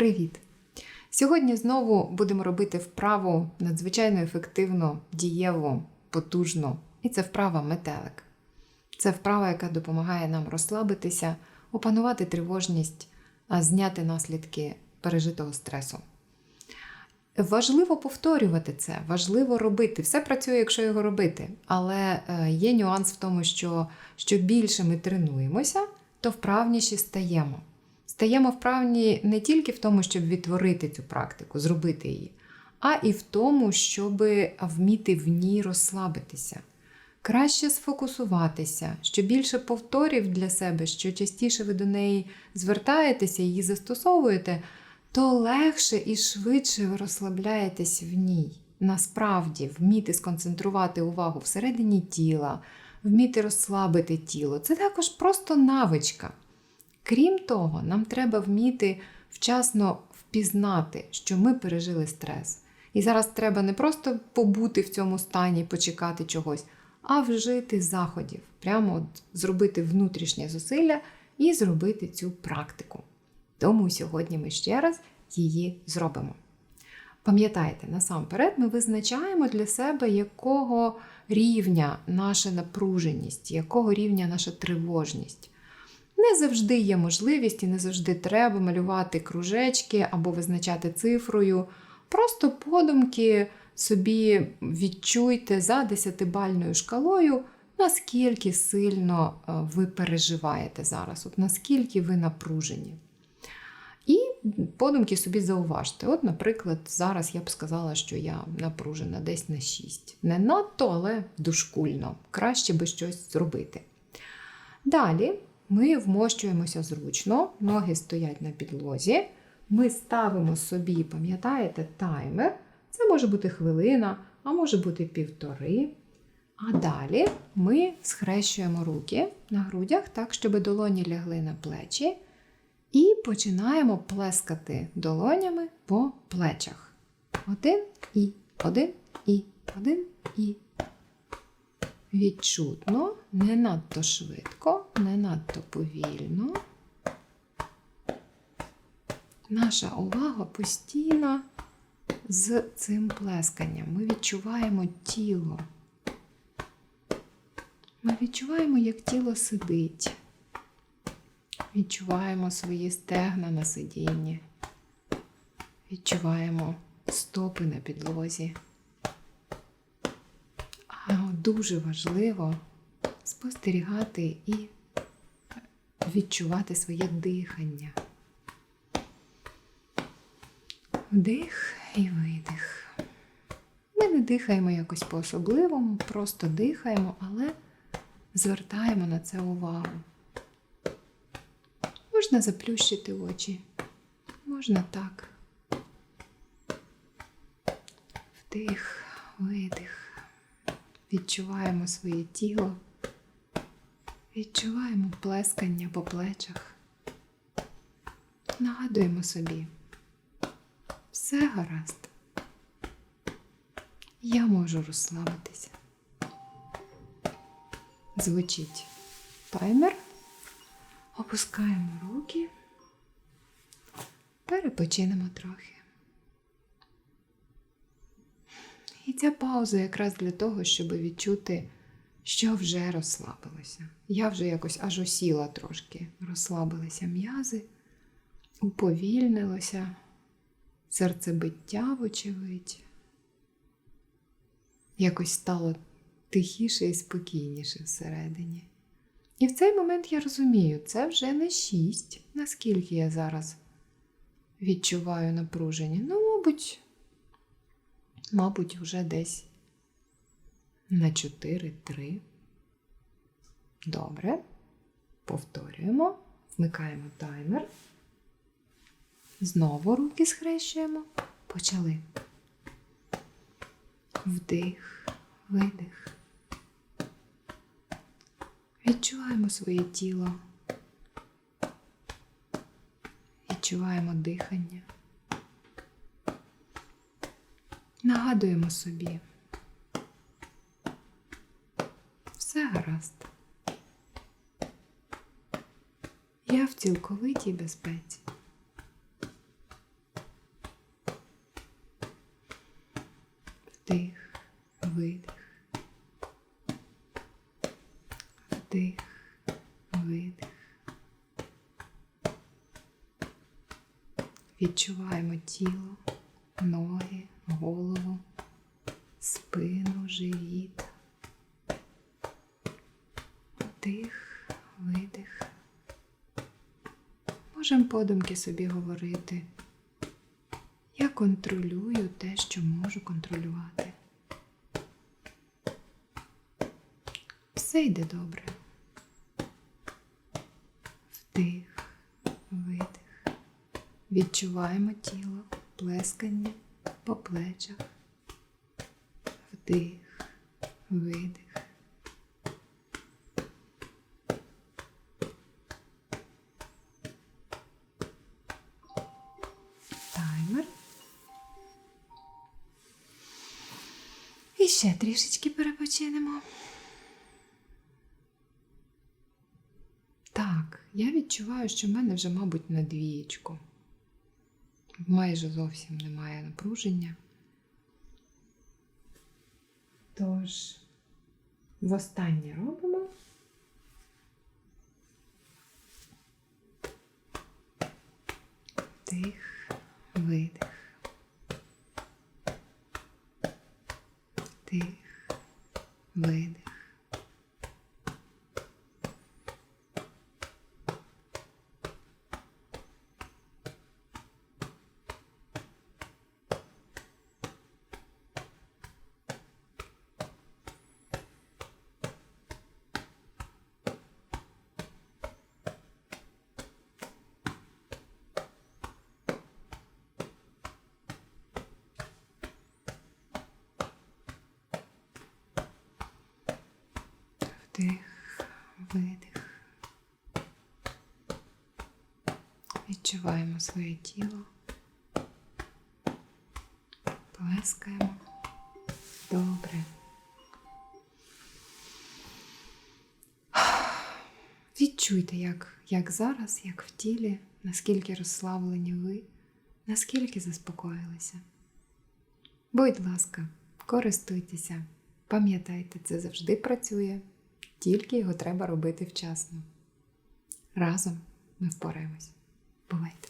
Привіт! Сьогодні знову будемо робити вправу надзвичайно ефективно, дієву, потужну. І це вправа метелик. Це вправа, яка допомагає нам розслабитися, опанувати тривожність, а зняти наслідки пережитого стресу. Важливо повторювати це, важливо робити. Все працює, якщо його робити. Але е, є нюанс в тому, що що більше ми тренуємося, то вправніші стаємо. Стаємо вправні не тільки в тому, щоб відтворити цю практику, зробити її, а і в тому, щоб вміти в ній розслабитися. Краще сфокусуватися, що більше повторів для себе, що частіше ви до неї звертаєтеся, її застосовуєте, то легше і швидше ви розслабляєтесь в ній. Насправді, вміти сконцентрувати увагу всередині тіла, вміти розслабити тіло це також просто навичка. Крім того, нам треба вміти вчасно впізнати, що ми пережили стрес. І зараз треба не просто побути в цьому стані, почекати чогось, а вжити заходів, прямо от зробити внутрішнє зусилля і зробити цю практику. Тому сьогодні ми ще раз її зробимо. Пам'ятайте, насамперед ми визначаємо для себе, якого рівня наша напруженість, якого рівня наша тривожність. Не завжди є можливість і не завжди треба малювати кружечки або визначати цифрою. Просто подумки собі відчуйте за десятибальною шкалою, наскільки сильно ви переживаєте зараз, от наскільки ви напружені. І подумки собі зауважте. От, наприклад, зараз я б сказала, що я напружена десь на 6. Не надто, але дошкульно. Краще би щось зробити. Далі ми вмощуємося зручно, ноги стоять на підлозі. Ми ставимо собі, пам'ятаєте, таймер. Це може бути хвилина, а може бути півтори. А далі ми схрещуємо руки на грудях так, щоб долоні лягли на плечі. І починаємо плескати долонями по плечах. Один і один і один і. Відчутно, не надто швидко, не надто повільно. Наша увага постійно з цим плесканням. Ми відчуваємо тіло. Ми відчуваємо, як тіло сидить. Відчуваємо свої стегна на сидінні. Відчуваємо стопи на підлозі. А дуже важливо спостерігати і відчувати своє дихання. Вдих і видих. Ми не дихаємо якось по-особливому, просто дихаємо, але звертаємо на це увагу. Можна заплющити очі, можна так. Вдих, видих. Відчуваємо своє тіло, відчуваємо плескання по плечах. Нагадуємо собі, все гаразд. Я можу розслабитися. Звучить таймер. Опускаємо руки, перепочинемо трохи. І ця пауза якраз для того, щоб відчути, що вже розслабилося. Я вже якось аж осіла трошки, розслабилися м'язи, уповільнилося, серцебиття, вочевидь. Якось стало тихіше і спокійніше всередині. І в цей момент я розумію, це вже не шість, наскільки я зараз відчуваю напруження. Ну, мабуть, мабуть, вже десь на 4-3. Добре. Повторюємо, вмикаємо таймер. Знову руки схрещуємо. Почали. Вдих, видих. Відчуваємо своє тіло. Відчуваємо дихання. Нагадуємо собі. гаразд. Я в цілковитій безпеці. Вдих, видих. Вдих, видих. Відчуваємо тіло, ноги, голову, спину, живіт. Вдих, видих. Можемо подумки собі говорити. Я контролюю те, що можу контролювати. Все йде добре. Вдих, видих. Відчуваємо тіло, плескання по плечах. Вдих, видих. І ще трішечки перепочинемо. Так, я відчуваю, що в мене вже, мабуть, на двієчку. Майже зовсім немає напруження. Тож, востаннє робимо. Вдих, видих. Вдих, видих. Вдих, видих. Відчуваємо своє тіло. Плескаємо. Добре. Відчуйте, як, як зараз, як в тілі, наскільки розслаблені ви, наскільки заспокоїлися. Будь ласка, користуйтеся. Пам'ятайте, це завжди працює, тільки його треба робити вчасно. Разом ми впораємось. Бувайте!